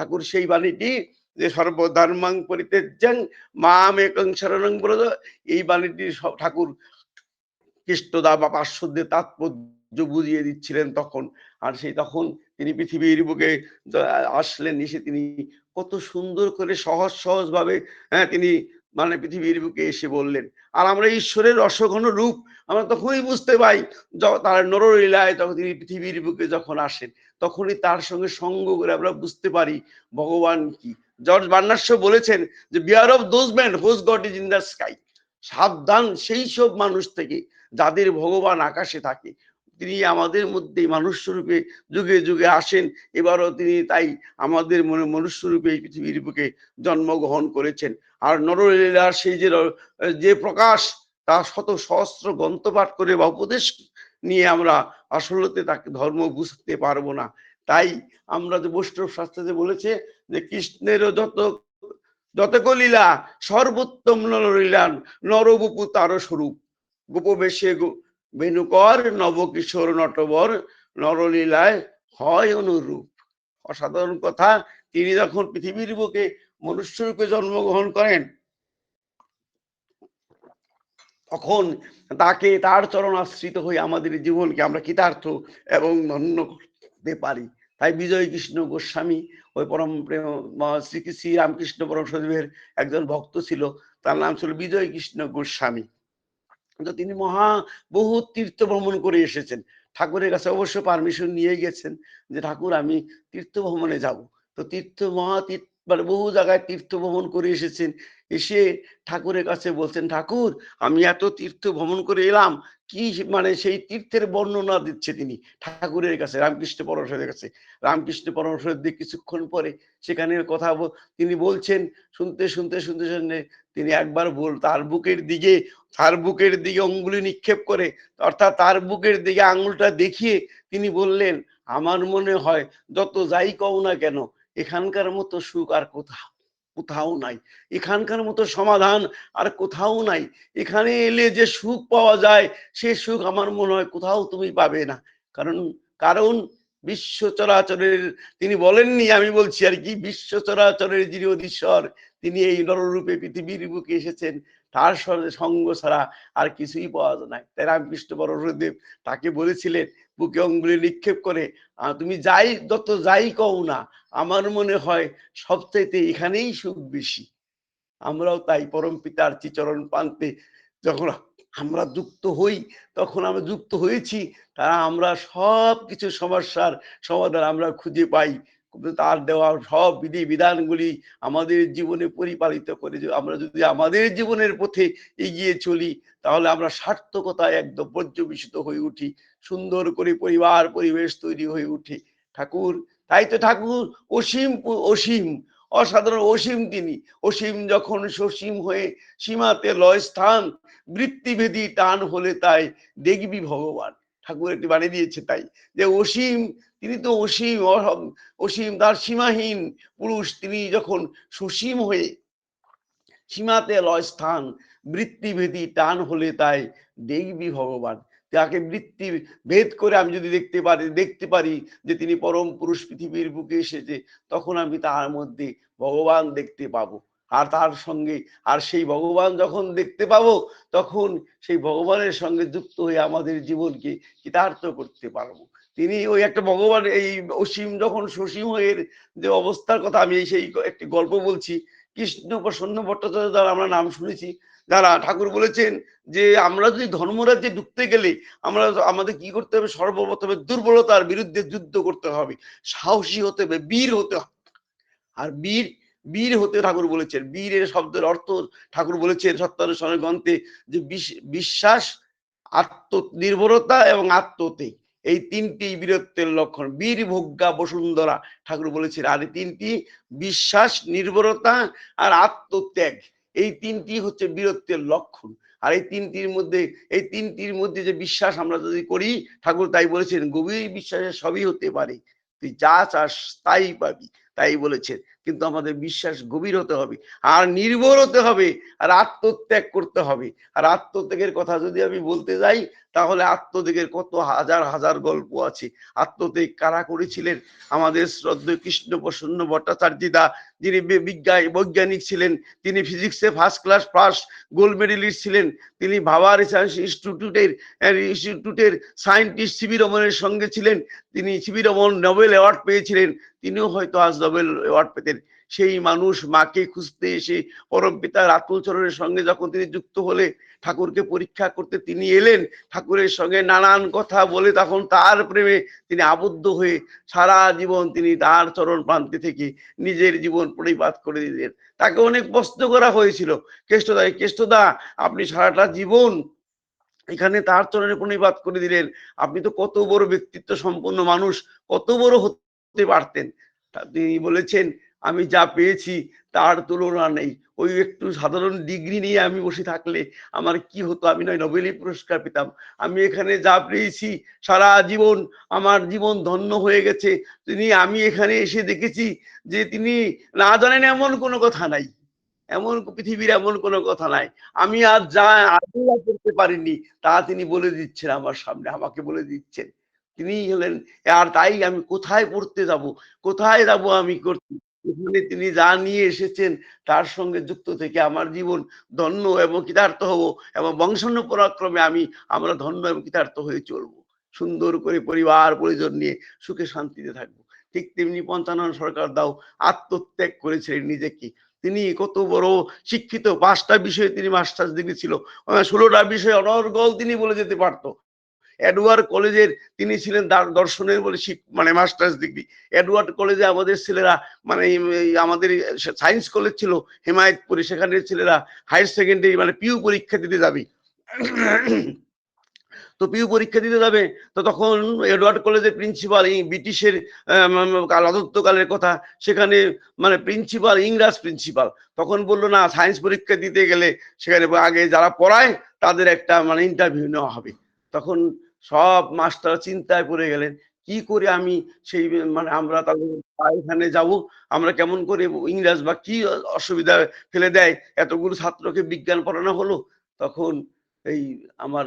ঠাকুর সেই বাণীটি যে সর্বধর্মাং পরিত্যাজ্যাং মাম একং শরণং ব্রত এই বাণীটি সব ঠাকুর কৃষ্ণদা বা পার্শ্বদের তাৎপর্য বুঝিয়ে দিচ্ছিলেন তখন আর সেই তখন তিনি পৃথিবীর বুকে আসলেন, এসে তিনি কত সুন্দর করে সহজ সহজ ভাবে হ্যাঁ তিনি মানে পৃথিবীর বুকে এসে বললেন, আর আমরা ঈশ্বরের অসঘন রূপ, আমরা তখনই বুঝতে পাই তার নরলীলায় তখন তিনি পৃথিবীর বুকে যখন আসেন, তখনই তার সঙ্গে সঙ্গ করে আমরা বুঝতে পারি ভগবান কি। জর্জ বার্নার্স বলেছেন যে beware of those man whose god is in the sky সাবধান, সেই সব মানুষ থেকে যাদের ভগবান আকাশে থাকে তিনি আমাদের মধ্যে মানুষ রূপে যুগে যুগে আসেন। এবারও তিনি তাই আমাদের মনে মনুষ্য রূপে এই পৃথিবীর বুকে জন্মগ্রহণ করেছেন। আর নরলীলার সেই যে যে প্রকাশ, তা শত সহস্র গ্রন্থপাঠ করে বা উপদেশ নিয়ে আমরা আসলতে তাকে ধর্ম বুঝতে পারব না। তাই আমরা যে বৈষ্ণব শাস্ত্রে বলেছে যে, কৃষ্ণেরও যত যত কলীলা সর্বোত্তম নরলীলা নরবপু তার স্বরূপ। গোপবেশে বেনুকর নবকিশোর নটবর নরলীলায় হয় অনুরূপ। অসাধারণ কথা, তিনি যখন পৃথিবীর বুকে মনুষ্যরূপে জন্মগ্রহণ করেন, তখন তাকে তার চরণ আশ্রিত হয়ে আমাদের জীবনকে আমরা কৃতার্থ এবং ধন্য করতে পারি। তাই বিজয় কৃষ্ণ গোস্বামী ওই পরম প্রেম শ্রী শ্রী রামকৃষ্ণ পরম সজীবের একজন ভক্ত ছিল, তার নাম ছিল বিজয় কৃষ্ণ গোস্বামী। তো তিনি মহা বহু তীর্থ ভ্রমণ করে এসেছেন। ঠাকুরের কাছে অবশ্য পারমিশন নিয়ে গেছেন যে, ঠাকুর, আমি তীর্থ ভ্রমণে যাব। তো তীর্থ, মহা তীর্থ মানে বহু জায়গায় তীর্থ ভ্রমণ করে এসেছেন। এসে ঠাকুরের কাছে বলছেন, ঠাকুর, আমি এত তীর্থ ভ্রমণ করে এলাম, কি মানে সেই তীর্থের বর্ণনা দিচ্ছে তিনি ঠাকুরের কাছে, রামকৃষ্ণ পরমেশ্বরের কাছে। রামকৃষ্ণ পরমেশ্বরের দিকে কিছুক্ষণ পরে সেখানে কথা তিনি বলছেন, শুনতে শুনতে শুনতে শুনতে তিনি একবার বল, তার বুকের দিকে, তার বুকের দিকে অঙ্গুলি নিক্ষেপ করে, অর্থাৎ তার বুকের দিকে আঙুলটা দেখিয়ে তিনি বললেন, আমার মনে হয় যত যাই কও না কেন এখানকার মতো সুখ আর কোথাও কোথাও নাই। এখানকার মতো সমাধান আর কোথাও নাই। এখানে এলে যে সুখ পাওয়া যায়, সে সুখ আমার মনে হয় কোথাও তুমি পাবে না। কারণ কারণ বিশ্ব চরাচরের, তিনি বলেননি, আমি বলছি আর কি, বিশ্ব চরাচরের যিনি অধীশ্বর, তিনি এই নররূপে পৃথিবীর বুকে এসেছেন। তার সঙ্গ ছাড়া আর কিছুই পাওয়া যায় না। তাই রামকৃষ্ণ বড়দেব তাকে বলেছিলেন, বুকে অঙ্গুলি নিক্ষেপ করে তুমি যাই, যত যাই কও না, আমার মনে হয় সবচাইতে এখানেই সুখ বেশি। আমরাও তাই পরম পিতার চিচরণ পান্তে যখন আমরা যুক্ত হই, তখন আমরা যুক্ত হয়েছি, তারা আমরা সব কিছু সমস্যার সমাধান আমরা খুঁজে পাই। তার দেওয়া সব বিধি বিধানগুলি আমাদের জীবনে পরিপালিত করে আমরা যদি আমাদের জীবনের পথে এগিয়ে চলি, তাহলে আমরা সার্থকতায় একদম পর্যবেসিত হয়ে উঠি, সুন্দর করে পরিবার পরিবেশ তৈরি হয়ে উঠে। ঠাকুর, তাই তো ঠাকুর, অসীম অসীম, অসাধারণ অসীম তিনি। অসীম যখন সসীম হয়ে সীমাতে লয় স্থান বৃত্তিভেদী টান হলে তাই দেখবি ভগবান। ঠাকুর একটি বানিয়ে দিয়েছে তাই। যে অসীম, তিনি তো অসীম অসীম তার সীমাহীন পুরুষ। তিনি যখন সুসীম হয়ে সীমাতে লয় স্থান বৃত্তিভেদী টান হলে তাই দেখবি ভগবান। তাকে বৃত্তি ভেদ করে আমি যদি দেখতে পারি দেখতে পারি যে তিনি পরম পুরুষ পৃথিবীর বুকে এসেছে, তখন আমি তার মধ্যে ভগবান দেখতে পাবো। আর তার সঙ্গে, আর সেই ভগবান যখন দেখতে পাবো, তখন সেই ভগবানের সঙ্গে যুক্ত হয়ে আমাদের জীবনকে কৃতার্থ করতে পারব। তিনি ওই একটা ভগবান, এই অসীম যখন সসীমের যে অবস্থার কথা আমি সেই একটি গল্প বলছি, কৃষ্ণ প্রসন্ন ভট্টাচার্য দ্বারা আমরা নাম শুনেছি, যারা ঠাকুর বলেছেন যে আমরা যদি ধর্মরাজ্যে ঢুকতে গেলে আমরা আমাদের কি করতে হবে? সর্বপ্রথমে দুর্বলতার বিরুদ্ধে যুদ্ধ করতে হবে। সাহসী হতে হবে, বীর হতে হবে। আর বীর বীর হতে ঠাকুর বলেছেন। বীরের শব্দের অর্থ ঠাকুর বলেছেন সত্যানুসরণের গ্রন্থে যে বিশ্বাস, আত্মনির্ভরতা এবং আত্মতেই এই তিনটি বীরত্বের লক্ষণ। বীর ভোগ্যা বসুন্ধরা ঠাকুর বলেছেন। আর এই তিনটি বিশ্বাস, নির্ভরতা আর আত্মত্যাগ, এই তিনটি হচ্ছে বীরত্বের লক্ষণ। আর এই তিনটির মধ্যে, এই তিনটির মধ্যে যে বিশ্বাস আমরা যদি করি, ঠাকুর তাই বলেছেন, গভীর বিশ্বাসে সবই হতে পারে। তুই যা চাস তাই পাবি। তাই বলেছেন। কিন্তু আমাদের বিশ্বাস গভীর হতে হবে, আর নির্ভর হতে হবে, আর আত্মত্যাগ করতে হবে। আর আত্মত্যাগের কথা যদি আমি বলতে যাই, তাহলে আত্মত্যাগের কত হাজার হাজার গল্প আছে। আত্মত্যাগ কারা করেছিলেন? আমাদের শ্রদ্ধেয় কৃষ্ণ প্রসন্ন ভট্টাচার্যদা যিনি বিজ্ঞান বৈজ্ঞানিক ছিলেন, তিনি ফিজিক্সে first class first gold medallist ছিলেন, তিনি ভাবা রিসার্চ ইনস্টিটিউটের ইনস্টিটিউটের সায়েন্টিস্ট সিবি রমনের সঙ্গে ছিলেন, তিনি সিবি রমন নোবেল অ্যাওয়ার্ড পেয়েছিলেন তিনিও হয়তো আজ নোবেল অ্যাওয়ার্ড পেতেন। সেই মানুষ মাকে খুঁজতে এসে পরম পিতার আতুল চরণের সঙ্গে যখন তিনি যুক্ত হলে, ঠাকুরকে পরীক্ষা করতে তিনি এলেন, ঠাকুরের সঙ্গে নানান কথা বলে তখন তার প্রেমে তিনি আবদ্ধ হয়ে সারা জীবন তিনি তার চরণ প্রান্তে থেকে নিজের জীবন পরিপাত করে দিলেন। তাকে অনেক প্রশ্ন করা হয়েছিল, কেষ্টদা কেষ্টদা, আপনি সারাটা জীবন এখানে তার চরণে প্রণিপাত করে দিলেন। আপনি তো কত বড় ব্যক্তিত্ব সম্পন্ন মানুষ, কত বড় হতে পারতেন। তিনি বলেছেন, আমি যা পেয়েছি তার তুলনা নেই। ওই একটু সাধারণ ডিগ্রি নিয়ে আমি বসে থাকলে আমার কি হতো? আমি নয় নোবেলি পুরস্কার পেতাম। আমি এখানে যা পেয়েছি সারা জীবন আমার জীবন ধন্য হয়ে গেছে। তিনি, আমি এখানে এসে দেখেছি যে তিনি না জানেন এমন কোনো কথা নাই। এমন পৃথিবীর এমন কোনো কথা নাই। আমি আজ যা করতে পারিনি, তা তিনি বলে দিচ্ছেন আমার সামনে, আমাকে বলে দিচ্ছেন। তিনি হলেন, আর তাই আমি কোথায় পড়তে যাব? কোথায় যাব আমি করতে? এখানে তিনি যা নিয়ে এসেছেন, তার সঙ্গে যুক্ত থেকে আমার জীবন ধন্য এবং কৃতার্থ হব এবং বংশান্য পরাক্রমে আমি, আমরা ধন্য এবং কৃতার্থ হয়ে চলবো। সুন্দর করে পরিবার, পরিজন নিয়ে সুখে শান্তিতে থাকব। ঠিক তেমনি পঞ্চানন সরকার দাও, আত্মত্যাগ করেছিলেন নিজেকে। তিনি কত বড় শিক্ষিত, পাঁচটা বিষয়ে তিনি মাস্টার্স ডিগ্রি ছিল। ষোলোটা বিষয়ে অনর্গল তিনি বলে যেতে পারতো। এডওয়ার্ড কলেজের তিনি ছিলেন দর্শনের বলে মানে মাস্টার্স ডিগ্রি। এডওয়ার্ড কলেজে আমাদের ছেলেরা মানে আমাদের সায়েন্স কলেজ ছিল, হেমায়তপুরে। সেখানের ছেলেরা হায়ার সেকেন্ডারি মানে পিউ পরীক্ষা দিতে যাবে। তো পিউ পরীক্ষা দিতে যাবে, তো তখন এডওয়ার্ড কলেজের প্রিন্সিপাল ব্রিটিশের রাজত্বকালের কথা, সেখানে মানে প্রিন্সিপাল, ইংরাজ প্রিন্সিপাল, তখন বলল, না, সায়েন্স পরীক্ষা দিতে গেলে সেখানে আগে যারা পড়ায়, তাদের একটা মানে ইন্টারভিউ নেওয়া হবে। তখন সব মাস্টার চিন্তায় পড়ে গেলেন, কি করে আমি সেই মানে আমরা তাহলে এখানে যাব, আমরা কেমন করে ইংরাজ বা কি অসুবিধা ফেলে দেয়, এতগুলো ছাত্রকে বিজ্ঞান পড়ানো হলো? তখন এই আমার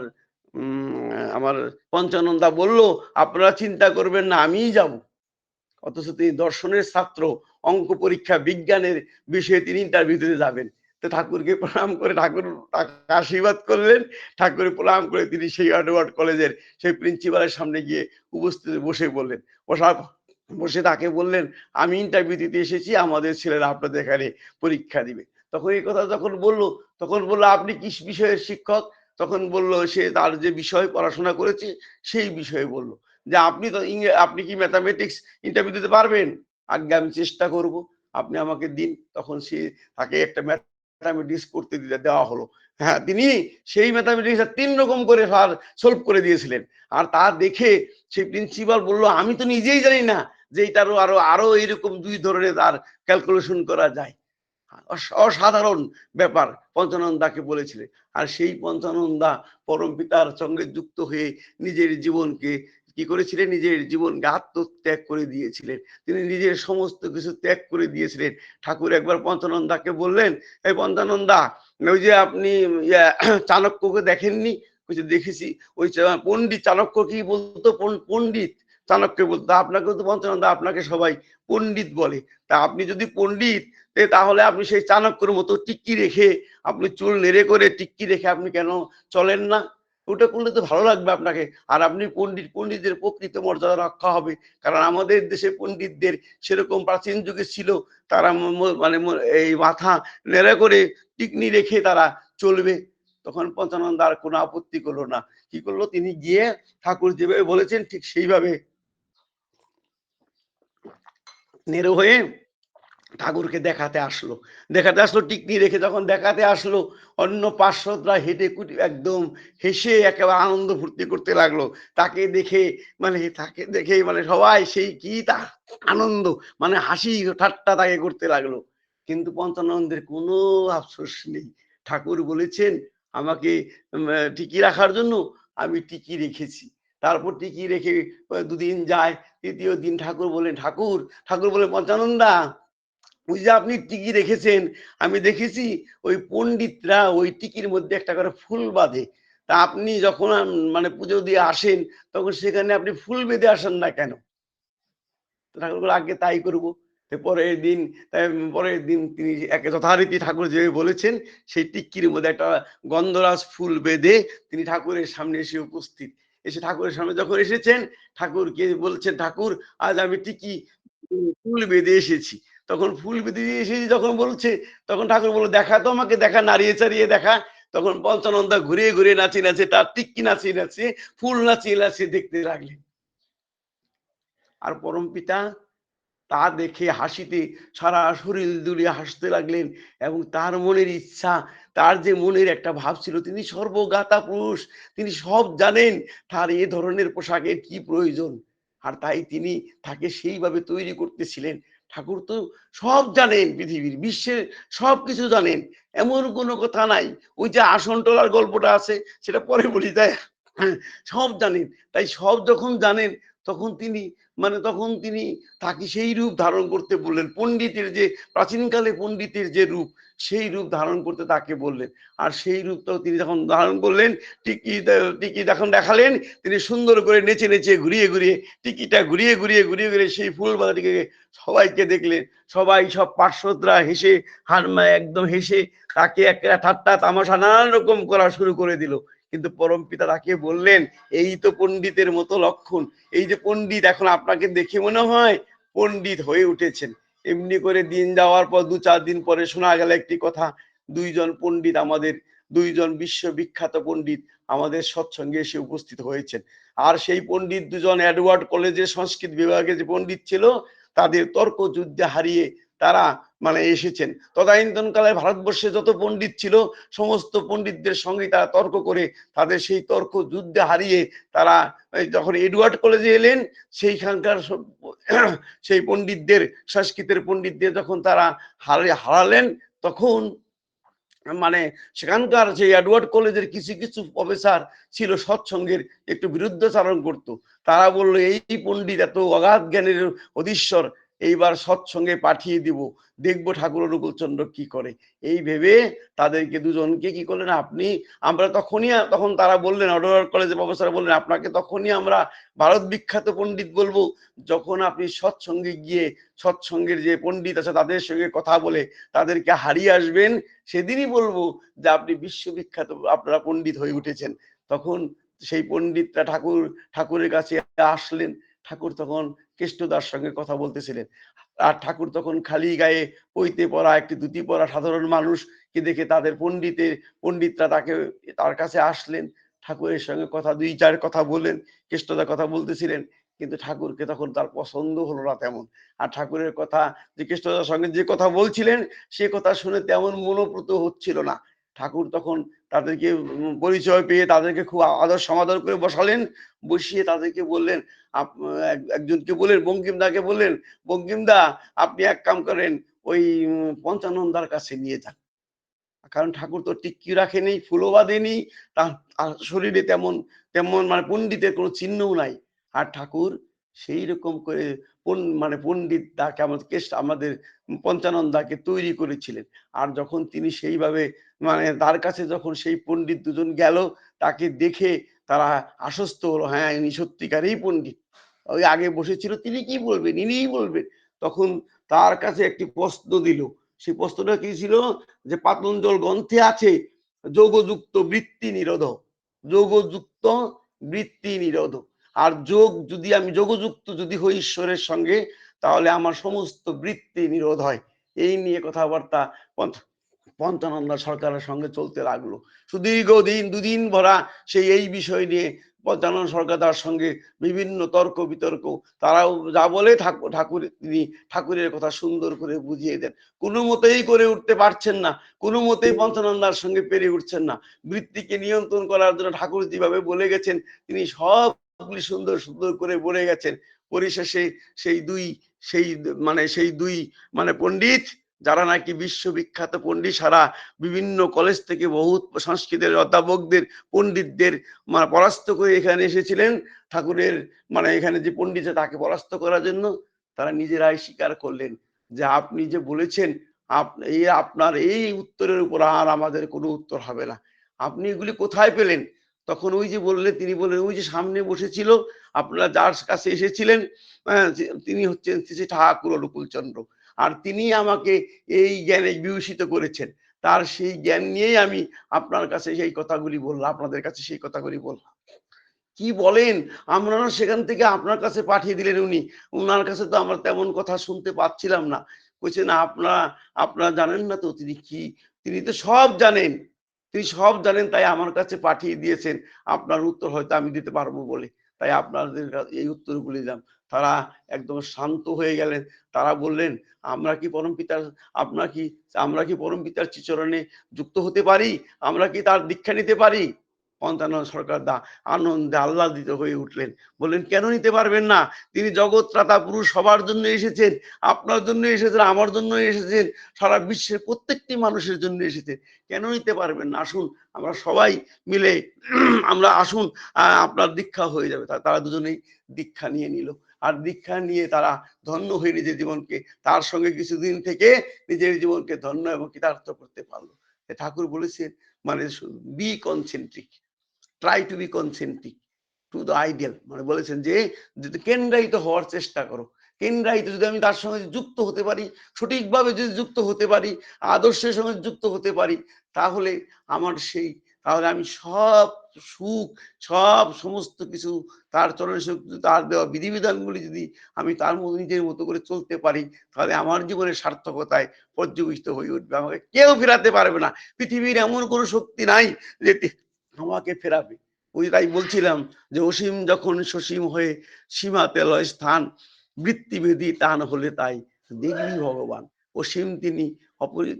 আমার পঞ্চানন্দা বলল, আপনারা চিন্তা করবেন না, আমিই যাব। অথচ তিনি দর্শনের ছাত্র, অঙ্ক পরীক্ষা, বিজ্ঞানের বিষয়ে তিনি ইন্টারভিউ দিতে যাবেন। তো ঠাকুরকে প্রণাম করে ঠাকুর আশীর্বাদ করলেন। ঠাকুর প্রণাম করে তিনি সেই আডওয়ার্ড কলেজের সেই প্রিন্সিপালের সামনে গিয়ে উপস্থিত বসে বললেন বসা, বসে তাকে বললেন, আমি ইন্টারভিউ দিতে এসেছি, আমাদের ছেলেরা আপনাদের এখানে পরীক্ষা দিবে। তখন এই কথা যখন বলল, তখন বলল, আপনি কি বিষয়ের শিক্ষক? তখন বলল, সে তার যে বিষয় পড়াশোনা করেছে, সেই বিষয়ে বলল। যে আপনি তো আপনি কি ম্যাথামেটিক্স ইন্টারভিউ দিতে পারবেন? আগে আমি চেষ্টা করব। আপনি আমাকে দিন। তখন সে তাকে একটা ম্যাথামেটিক্স করতে দেওয়া হলো। হ্যাঁ তিনি সেই ম্যাথামেটিক্স তিন রকম করে সলভ করে দিয়েছিলেন। আর তা দেখে সেই প্রিন্সিপাল বলল, আমি তো নিজেই জানি না যে এটারও আরও আরও এইরকম দুই ধরনের তার ক্যালকুলেশন করা যায়। অসাধারণ ব্যাপার পঞ্চানন্দাকে বলেছিলেন। আর সেই পঞ্চানন্দা পরম পিতার সঙ্গে যুক্ত হয়ে নিজের জীবনকে কি করেছিলেন? নিজের জীবনকে আত্মত্যাগ করে দিয়েছিলেন। তিনি নিজের সমস্ত কিছু ত্যাগ করে দিয়েছিলেন। ঠাকুর একবার পঞ্চানন্দাকে বললেন এই পঞ্চানন্দা, ওই যে আপনি চাণক্যকে দেখেননি? যে দেখেছি, ওই পণ্ডিত চাণক্য কি বলতো পণ্ডিত চাণক্য বলতো। আপনাকে তো পঞ্চানন্দা, আপনাকে সবাই পণ্ডিত বলে। তা আপনি যদি পণ্ডিত তাহলে আপনি সেই চাণক্যর মতো টিক্কি রেখে, আপনি চুল নেড়ে করে টিক্কি রেখে আপনি কেন চলেন না? ওটা করলে তো ভালো লাগবে আপনাকে। আর আপনি পণ্ডিত, পণ্ডিতদের প্রকৃত মর্যাদা রক্ষা হবে। কারণ আমাদের দেশে পণ্ডিতদের সেরকম প্রাচীন যুগে ছিল, তারা মানে এই মাথা নেড়ে করে টিকনি রেখে তারা চলবে। তখন পঞ্চানন্দ আর কোনো আপত্তি করল না। কি করল? তিনি গিয়ে ঠাকুর যেভাবে বলেছেন ঠিক সেইভাবে। নেড়ে হয়ে ঠাকুরকে দেখাতে আসলো। দেখাতে আসলো টিকনি রেখে যখন দেখাতে আসলো, অন্য পার্শ্বদরা হেঁটে কুটি, একদম হেসে একেবারে আনন্দ ফুর্তি করতে লাগল। তাকে দেখে মানে তাকে দেখে মানে সবাই সেই কি তা আনন্দ মানে হাসি, ঠাট্টা তাকে করতে লাগল। কিন্তু পঞ্চানন্দের কোনো আফসোস নেই। ঠাকুর বলেছেন, আমাকে টিকি রাখার জন্য আমি টিকি রেখেছি। তারপর টিকি রেখে, দুদিন যায়, তৃতীয় দিন ঠাকুর বলেন ঠাকুর ঠাকুর বলে পঞ্চানন্দা ওই যে আপনি টিকি রেখেছেন, আমি দেখেছি ওই পণ্ডিতরা ওই টিকির মধ্যে একটা করে ফুল বাঁধে। তা আপনি যখন মানে পুজো দিয়ে আসেন, তখন সেখানে আপনি ফুল বেঁধে আসেন না কেন? ঠাকুর আগে তাই করব। পরের দিন পরের দিন তিনি একে যথারীতি ঠাকুর যে বলেছেন, সেই টিক্কির মধ্যে একটা গন্ধরাজ ফুল বেঁধে তিনি ঠাকুরের সামনে এসে উপস্থিত। এসে ঠাকুরের সামনে যখন এসেছেন, ঠাকুরকে বলছেন, ঠাকুর, আজ আমি টিকি, ফুল বেঁধে এসেছি। তখন ফুল বেঁধে এসেছি যখন বলছে, তখন ঠাকুর বলল, দেখা তো আমাকে, দেখা, নাড়িয়ে চাড়িয়ে দেখা। তখন পঞ্চানন্দা ঘুরে ঘুরে নাচিয়ে নাচে তার টিক্কি নাচিয়ে নাচে ফুল নাচিয়ে নাচিয়ে দেখতে লাগলেন। আর পরম পিতা তা দেখে হাসিতে সারা শরীর দুলিয়ে হাসতে লাগলেন এবং তার মনের ইচ্ছা, তার যে মনের একটা ভাব ছিল, তিনি সর্বগাতা পুরুষ, তিনি সব জানেন তার এ ধরনের পোশাকের কি প্রয়োজন। আর তাই তিনি তাকে সেইভাবে তৈরি করতেছিলেন। ঠাকুর তো সব জানেন পৃথিবীর, বিশ্বের সব কিছু জানেন। এমন কোনো কথা নাই। ওই যে আসন টলার গল্পটা আছে, সেটা পরে বলি, তাই সব জানেন। তাই সব যখন জানেন, তখন তিনি মানে তখন তিনি তাকে সেই রূপ ধারণ করতে বললেন। পণ্ডিতের যে, প্রাচীনকালে পণ্ডিতের যে রূপ, সেই রূপ ধারণ করতে তাকে বললেন। আর সেই রূপটাও তিনি যখন ধারণ করলেন, টিকি টিকি যখন দেখালেন, তিনি সুন্দর করে নেচে নেচে ঘুরিয়ে ঘুরিয়ে, টিকিটা ঘুরিয়ে ঘুরিয়ে ঘুরিয়ে ঘুরিয়ে সেই ফুল বাজারটিকে সবাইকে দেখলেন। সবাই সব পার্শ্বদরা হেসে, হার একদম হেসে তাকে একটা ঠাট্টা, তামাশা নানান রকম করা শুরু করে দিল। কিন্তু পরম পিতা তাকে বললেন, এই তো পণ্ডিতের মতো লক্ষণ। এই যে পণ্ডিত এখন আপনাকে দেখে মনে হয় পণ্ডিত হয়ে উঠেছেন। এমনি করে দিন যাওয়ার পর দু চার দিন পরে শোনা গেল একটি কথা, দুইজন পণ্ডিত আমাদের, দুইজন বিশ্ববিখ্যাত পণ্ডিত আমাদের সৎসঙ্গে এসে উপস্থিত হয়েছেন। আর সেই পণ্ডিত দুজন এডওয়ার্ড কলেজের সংস্কৃত বিভাগের যে পণ্ডিত ছিল, তাদের তর্ক যুদ্ধে হারিয়ে তারা মানে এসেছেন। তদানীন্তন কালে ভারতবর্ষে যত পণ্ডিত ছিল, সমস্ত পণ্ডিতদের সঙ্গে তারা তর্ক করে, তাদের সেই তর্ক যুদ্ধে হারিয়ে তারা যখন এডওয়ার্ড কলেজে এলেন, সেইখানকার সেই পণ্ডিতদের, সংস্কৃতের পণ্ডিতদের যখন তারা হারে হারালেন, তখন মানে সেখানকার যে এডওয়ার্ড কলেজের কিছু কিছু প্রফেসর ছিল সৎসঙ্গের একটু বিরুদ্ধাচারণ করত। তারা বলল, এই পণ্ডিত এত অগাধ জ্ঞানের অধীশ্বর এইবার সৎসঙ্গে পাঠিয়ে দিব। দেখব ঠাকুর অনুকূলচন্দ্র কি করে। এই ভেবে তাদেরকে দুজনকে কি করলেন আপনি? আমরা তখনই, তখন তারা বললেন এডওয়ার্ড কলেজের প্রফেসর বললেন, আপনাকে তখনই আমরা ভারত বিখ্যাত পণ্ডিত বলব। যখন আপনি সৎসঙ্গে গিয়ে, সৎসঙ্গের যে পণ্ডিত আছে তাদের সঙ্গে কথা বলে তাদেরকে হারিয়ে আসবেন, সেদিনই বলব যে আপনি বিশ্ববিখ্যাত, আপনারা পণ্ডিত হয়ে উঠেছেন। তখন সেই পণ্ডিতরা ঠাকুর, ঠাকুরের কাছে আসলেন। ঠাকুর তখন কৃষ্ণদার সঙ্গে কথা বলতেছিলেন। আর ঠাকুর তখন খালি গায়ে পইতে পড়া একটি ধুতি পরা সাধারণ মানুষকে দেখে তাদের পণ্ডিতে পণ্ডিতরা তাকে, তার কাছে আসলেন। ঠাকুরের সঙ্গে কথা, দুই চার কথা বললেন, কৃষ্ণদা কথা বলতেছিলেন। কিন্তু ঠাকুরকে তখন তার পছন্দ হলো না তেমন। আর ঠাকুরের কথা, যে কৃষ্ণদার সঙ্গে যে কথা বলছিলেন, সে কথা শুনে তেমন মনোপ্রত হচ্ছিল না। ঠাকুর তখন তাদেরকে পরিচয় পেয়ে তাদেরকে খুব আদর সমাদর করে বসালেন। বসিয়ে তাদেরকে বললেন একজনকে বললেন বঙ্কিমদাকে বললেন বঙ্কিমদা আপনি এক কাম করেন, ওই পঞ্চানন্দার কাছে নিয়ে যান। কারণ ঠাকুর তো টিক্কি রাখেনি, ফুলও বাঁধেনি, তার শরীরে তেমন তেমন মানে পণ্ডিতের কোনো চিহ্নও নাই। আর ঠাকুর সেই রকম করে মানে পণ্ডিত তাকে আমাদের আমাদের পঞ্চানন্দাকে তৈরি করেছিলেন। আর যখন তিনি সেইভাবে মানে তার কাছে যখন সেই পণ্ডিত দুজন গেল, তাকে দেখে তারা আশ্বস্ত হলো হ্যাঁ ইনি সত্যিকারেই পণ্ডিত। ওই আগে বসেছিল, তিনি কি বলবেন? ইনিই বলবেন। তখন তার কাছে একটি প্রশ্ন দিল। সেই প্রশ্নটা কি ছিল? যে পাতঞ্জল গ্রন্থে আছে, যোগযুক্ত বৃত্তি নিরোধ। যোগযুক্ত বৃত্তি নিরোধ। আর যোগ যদি আমি যোগযুক্ত যদি হই ঈশ্বরের সঙ্গে, তাহলে আমার সমস্ত বৃত্তি নিরোধ হয়। এই নিয়ে কথাবার্তা পঞ্চানন্দা সরকারের সঙ্গে চলতে লাগল। সুদীর্ঘ দিন দুদিন ভরা সেই এই বিষয় নিয়ে পঞ্চানন্দ সরকার তার সঙ্গে বিভিন্ন তর্ক বিতর্ক, তারাও যা বলে ঠাকুর ঠাকুর তিনি ঠাকুরের কথা সুন্দর করে বুঝিয়ে দেন। কোনো মতেই করে উঠতে পারছেন না, কোনো মতেই পঞ্চানন্দার সঙ্গে পেরে উঠছেন না। বৃত্তিকে নিয়ন্ত্রণ করার জন্য ঠাকুর যেভাবে বলে গেছেন, তিনি সবগুলি সুন্দর সুন্দর করে বলে গেছেন। পরিশেষে সেই দুই, সেই মানে সেই দুই মানে পণ্ডিত যারা নাকি বিশ্ববিখ্যাত পণ্ডিত, সারা বিভিন্ন কলেজ থেকে বহু সংস্কৃতের অধ্যাপকদের, পণ্ডিতদের মানে পরাস্ত করে এখানে এসেছিলেন। ঠাকুরের মানে এখানে যে পণ্ডিত তাকে পরাস্ত করার জন্য তারা নিজেরাই স্বীকার করলেন যে আপনি যে বলেছেন এই আপনার এই উত্তরের উপর আর আমাদের কোনো উত্তর হবে না। আপনি এগুলি কোথায় পেলেন? তখন ওই যে বললে, তিনি বললেন, ওই যে সামনে বসেছিল, আপনারা যার কাছে এসেছিলেন তিনি হচ্ছেন শ্রী ঠাকুর অনুকূল চন্দ্র আর তিনি আমাকে এই জ্ঞানে বিভূষিত করেছেন। তার সেই জ্ঞান নিয়েই আমি আপনার কাছে সেই কথাগুলি বললাম, আপনাদের কাছে সেই কথাগুলি বললাম। কি বলেন? আমরা সেখান থেকে আপনার কাছে পাঠিয়ে দিলেন উনি। উনার কাছে তো আমরা তেমন কথা শুনতে পাচ্ছিলাম না। বলছেন আপনারা আপনারা জানেন না তো তিনি কি? তিনি তো সব জানেন। তিনি সব জানেন, তাই আমার কাছে পাঠিয়ে দিয়েছেন। আপনার উত্তর হয়তো আমি দিতে পারব বলে। তাই আপনাদের এই উত্তরগুলি দিলাম। তারা একদম শান্ত হয়ে গেলেন। তারা বললেন, আমরা কি পরম পিতার আপনার কি, আমরা কি পরম পিতার চিচরণে যুক্ত হতে পারি? আমরা কি তার দীক্ষা নিতে পারি? পন্তানন্দ সরকার দা আনন্দে আহ্লাদিত হয়ে উঠলেন। বললেন, কেন নিতে পারবেন না? তিনি জগৎ ত্রাতা পুরুষ, সবার জন্য এসেছেন, আপনার জন্য এসেছেন, আমার জন্য এসেছেন, সারা বিশ্বের প্রত্যেকটি মানুষের জন্য এসেছেন। কেন নিতে পারবেন না? আসুন, আমরা সবাই মিলে আমরা আসুন আপনার দীক্ষা হয়ে যাবে। তারা দুজনেই দীক্ষা নিয়ে নিল। আর দীক্ষা নিয়ে তারা ধন্য হয়ে নিজের জীবনকে, তার সঙ্গে কিছুদিন থেকে নিজের জীবনকে ধন্য এবং কৃতার্থ করতে পারল। ঠাকুর বলেছেন মানে be concentric try to be concentric to the ideal মানে বলেছেন যে, যদি কেন্দ্রায়িত হওয়ার চেষ্টা করো। কেন্দ্রায়িত যদি আমি তার সঙ্গে যুক্ত হতে পারি, সঠিকভাবে যদি যুক্ত হতে পারি, আদর্শের সঙ্গে যুক্ত হতে পারি, তাহলে আমার সেই, তাহলে আমি সব সুখ, সব সমস্ত কিছু তার চরণ তার দেওয়া বিধিবিধানগুলি যদি আমি তার মতো নিজের মতো করে চলতে পারি, তাহলে আমার জীবনের সার্থকতায় পর্যবেসিত হয়ে উঠবে। আমাকে কেউ ফেরাতে পারবে না। পৃথিবীর এমন কোনো শক্তি নাই যে আমাকে ফেরাবে। ওই তাই বলছিলাম যে অসীম যখন সসীম হয়ে সীমাতে লয় স্থান বৃত্তিভেদী টান হলে তাই দেখবি ভগবান। অসীম তিনি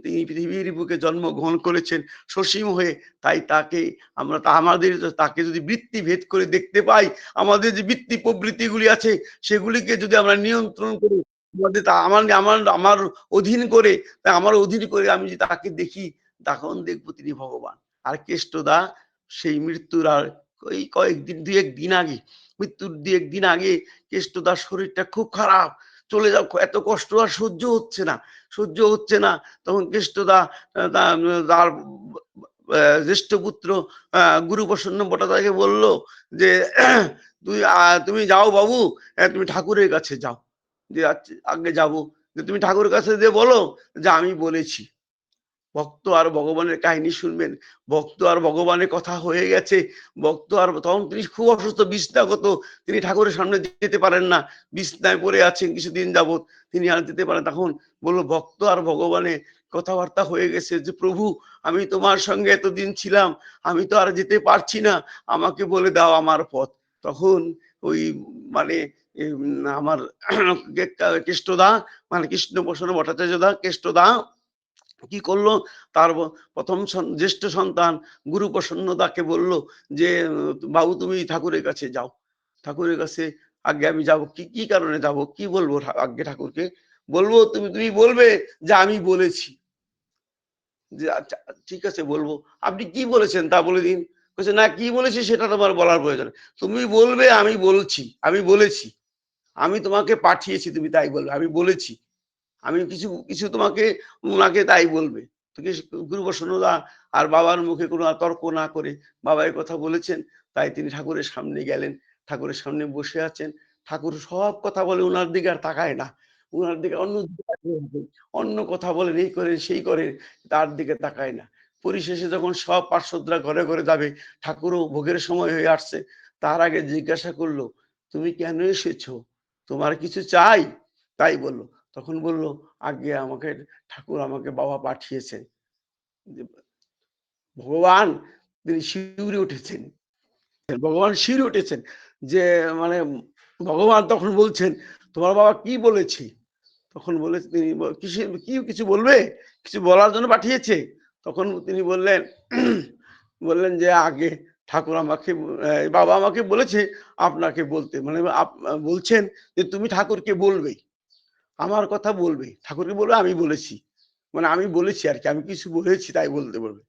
তিনি পৃথিবীর বুকে জন্মগ্রহণ করেছেন, সসীম হয়ে তাই তাকে আমরা তা আমাদের তাকে যদি বৃত্তি ভেদ করে দেখতে পাই, আমাদের যে বৃত্তি প্রবৃত্তিগুলি আছে সেগুলিকে যদি আমরা নিয়ন্ত্রণ করি আমাদের আমার আমার আমার অধীন করে আমার অধীন করে আমি যদি তাকে দেখি, তখন দেখব তিনি ভগবান। আর কেষ্টদা সেই মৃত্যুর আর ওই কয়েকদিন দু একদিন আগে, মৃত্যুর দু একদিন আগে কেষ্টদার শরীরটা খুব খারাপ। চলে যাও, এত কষ্ট আর সহ্য হচ্ছে না। সহ্য হচ্ছে না। তখন কেষ্টদা তার জ্যেষ্ঠ পুত্র গুরু প্রসন্ন ভট্টাচার্যকে বলল যে, তুই তুমি যাও বাবু তুমি ঠাকুরের কাছে যাও। যে আগে যাব। যে, তুমি ঠাকুরের কাছে দিয়ে বলো, যে, আমি বলেছি। ভক্ত আর ভগবানের কাহিনী শুনবেন। ভক্ত আর ভগবানের কথা হয়ে গেছে। ভক্ত আর তখন তিনি খুব অসুস্থ, বিছনাগত। তিনি ঠাকুরের সামনে যেতে পারেন না। বিছনায় পড়ে আছেন কিছুদিন যাবৎ। তিনি আর যেতে পারেন তখন বলল, ভক্ত আর ভগবানের কথাবার্তা হয়ে গেছে যে, প্রভু, আমি তোমার সঙ্গে এতদিন ছিলাম। আমি তো আর যেতে পারছি না। আমাকে বলে দাও আমার পথ। তখন ওই মানে আমার কৃষ্ণদা মানে কৃষ্ণ প্রসন্ন ভট্টাচার্য দা কৃষ্ণদা কি করল? তার প্রথম জ্যেষ্ঠ সন্তান গুরু প্রসন্নদাকে বলল যে, বাবু, তুমি ঠাকুরের কাছে যাও। ঠাকুরের কাছে আগে আমি যাব। কি কি কারণে যাব? কি বলব আগে ঠাকুরকে? বলব, তুমি তুমি বলবে যে, আমি বলেছি। যে আচ্ছা ঠিক আছে, বলব। আপনি কি বলেছেন তা বলে দিন। বলছে না, কি বলেছি সেটা তোমার বলার প্রয়োজন তুমি বলবে, আমি বলছি, আমি বলেছি। আমি তোমাকে পাঠিয়েছি, তুমি তাই বলবে। আমি বলেছি। আমি কিছু কিছু তোমাকে ওনাকে তাই বলবে। গুরু বসনদা আর বাবার মুখে কোনো তর্ক না করে বাবা কথা বলেছেন, তাই তিনি ঠাকুরের সামনে গেলেন, ঠাকুরের সামনে বসে আছেন। ঠাকুর সব কথা বলে ওনার দিকে আর তাকায় না। ওনার দিকে অন্য অন্য কথা বলেন, এই করেন, সেই করেন, তার দিকে তাকায় না। পরিশেষে যখন সব পার্শ্বদরা ঘরে ঘরে যাবে, ঠাকুরও ভোগের সময় হয়ে আসছে। তার আগে জিজ্ঞাসা করল, তুমি কেন এসেছ? তোমার কিছু চাই? তাই বলল তখন বলল, আগে আমাকে, ঠাকুর আমাকে বাবা পাঠিয়েছেন। ভগবান, তিনি শিউরে উঠেছেন। ভগবান শিউরে উঠেছেন। যে মানে ভগবান তখন বলছেন, তোমার বাবা কি বলেছি? তখন বলে, তিনি কি কিছু বলবে? কিছু বলার জন্য পাঠিয়েছে? তখন তিনি বললেন বললেন যে, আগে ঠাকুর আমাকে বাবা আমাকে বলেছে আপনাকে বলতে। মানে বলছেন যে, তুমি ঠাকুরকে বলবেই। আমার কথা বলবে, ঠাকুরকে বলবে, আমি বলেছি। মানে আমি বলেছি আর কি, আমি কিছু বলেছি তাই বলতে পারবে।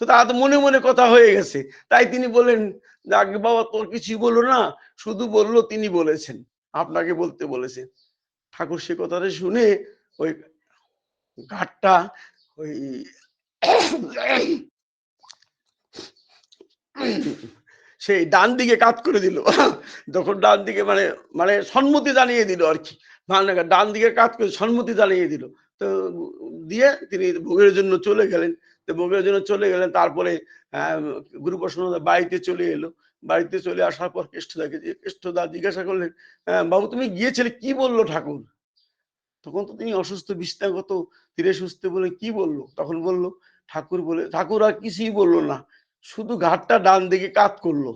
তো তা তো মনে মনে কথা হয়ে গেছে। তাই তিনি বলেন আগে বাবা, তোর কিছুই বলল না, শুধু বলল তিনি বলেছেন, আপনাকে বলতে বলেছেন ঠাকুর সে কথাটা শুনে ওই ঘাটটা, ওই সেই ডান দিকে কাত করে দিল। যখন ডান দিকে মানে মানে সম্মতি জানিয়ে দিল আর কি। ডান দিকে কাজ করে সম্মতি জানিয়ে দিল। তো দিয়ে তিনি ভোগের জন্য চলে গেলেন। তো ভোগের জন্য চলে গেলেন, তারপরে গুরু প্রশ্ন বাড়িতে চলে এলো। বাড়িতে চলে আসার পর কেষ্টদাকে কেষ্টদা জিজ্ঞাসা করলেন বাবু, তুমি গিয়েছিলে? কি বলল ঠাকুর? তখন তো তিনি অসুস্থ, বিস্তাগত, ধীরে সুস্থ বলে, কি বলল? তখন বলল, ঠাকুর বলে, ঠাকুর আর কিছুই বলল না। শুধু ঘাটটা ডান দিকে কাত করল।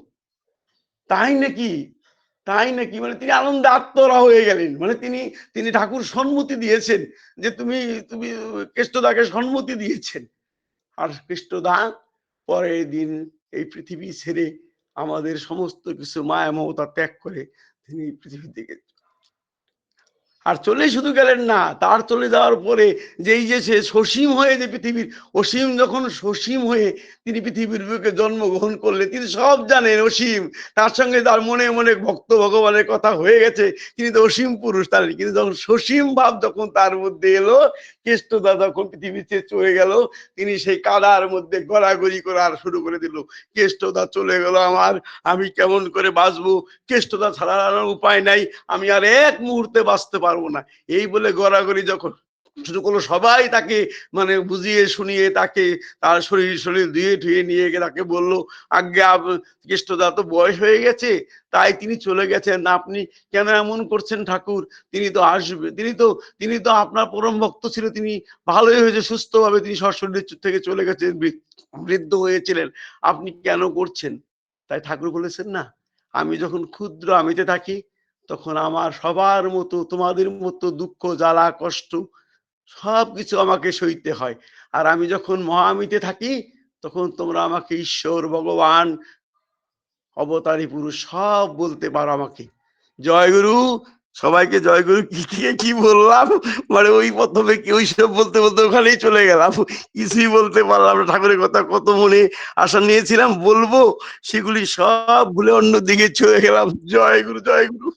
তাই নাকি তাই নাকি? মানে তিনি আনন্দে আত্মরা হয়ে গেলেন। মানে তিনি তিনি ঠাকুর সম্মতি দিয়েছেন যে তুমি তুমি কৃষ্ণদাকে সম্মতি দিয়েছেন। আর কৃষ্ণদা পরের দিন এই পৃথিবী ছেড়ে আমাদের সমস্ত কিছু মায়া মমতা ত্যাগ করে তিনি পৃথিবী থেকে আর চলে শুধু গেলেন না, তার চলে যাওয়ার পরে যেই যে সে সসীম হয়ে যে পৃথিবীর, অসীম যখন সসীম হয়ে তিনি পৃথিবীর বুকে জন্মগ্রহণ করলে তিনি সব জানেন অসীম। তার সঙ্গে তার মনে মনে ভক্ত ভগবানের কথা হয়ে গেছে, তিনি তো অসীম পুরুষ তার কিন্তু যখন সসীম ভাব যখন তার মধ্যে এলো, কেষ্টদা যখন পৃথিবীতে চলে গেল, তিনি সেই কাদার মধ্যে গড়াগড়ি করার শুরু করে দিল, কেষ্টদা চলে গেল আমার, আমি কেমন করে বাঁচবো? কেষ্টদা ছাড়া উপায় নাই, আমি আর এক মুহূর্তে বাঁচতে পারব পারব না। এই বলে গড়াগড়ি যখন শুরু করল, সবাই তাকে মানে বুঝিয়ে শুনিয়ে তাকে তার শরীর শরীর ধুয়ে ধুয়ে নিয়ে গিয়ে তাকে বলল আগে কৃষ্ণদা তো বয়স হয়ে গেছে, তাই তিনি চলে গেছেন। আপনি কেন এমন করছেন ঠাকুর? তিনি তো আসবে, তিনি তো তিনি তো আপনার পরম ভক্ত ছিল, তিনি ভালোই হয়েছে, সুস্থভাবে তিনি সশরীর থেকে চলে গেছেন বৃদ্ধ হয়েছিলেন। আপনি কেন করছেন? তাই ঠাকুর বলেছেন, না, আমি যখন ক্ষুদ্র আমিতে থাকি তখন আমার সবার মতো, তোমাদের মতো দুঃখ, জ্বালা, কষ্ট সব কিছু আমাকে সইতে হয়। আর আমি যখন মহামিতে থাকি, তখন তোমরা আমাকে ঈশ্বর, ভগবান, অবতারী, পুরুষ সব বলতে পারো আমাকে। জয় গুরু! সবাইকে জয় গুরু! কি থেকে কি বললাম? মানে ওই প্রথমে কি ওই সব বলতে বলতে ওখানেই চলে গেলাম। কিছুই বলতে পারলাম ঠাকুরের কথা কত মনে আশা নিয়েছিলাম। বলব, সেগুলি সব ভুলে অন্য দিকে চলে গেলাম। জয় গুরু জয় গুরু!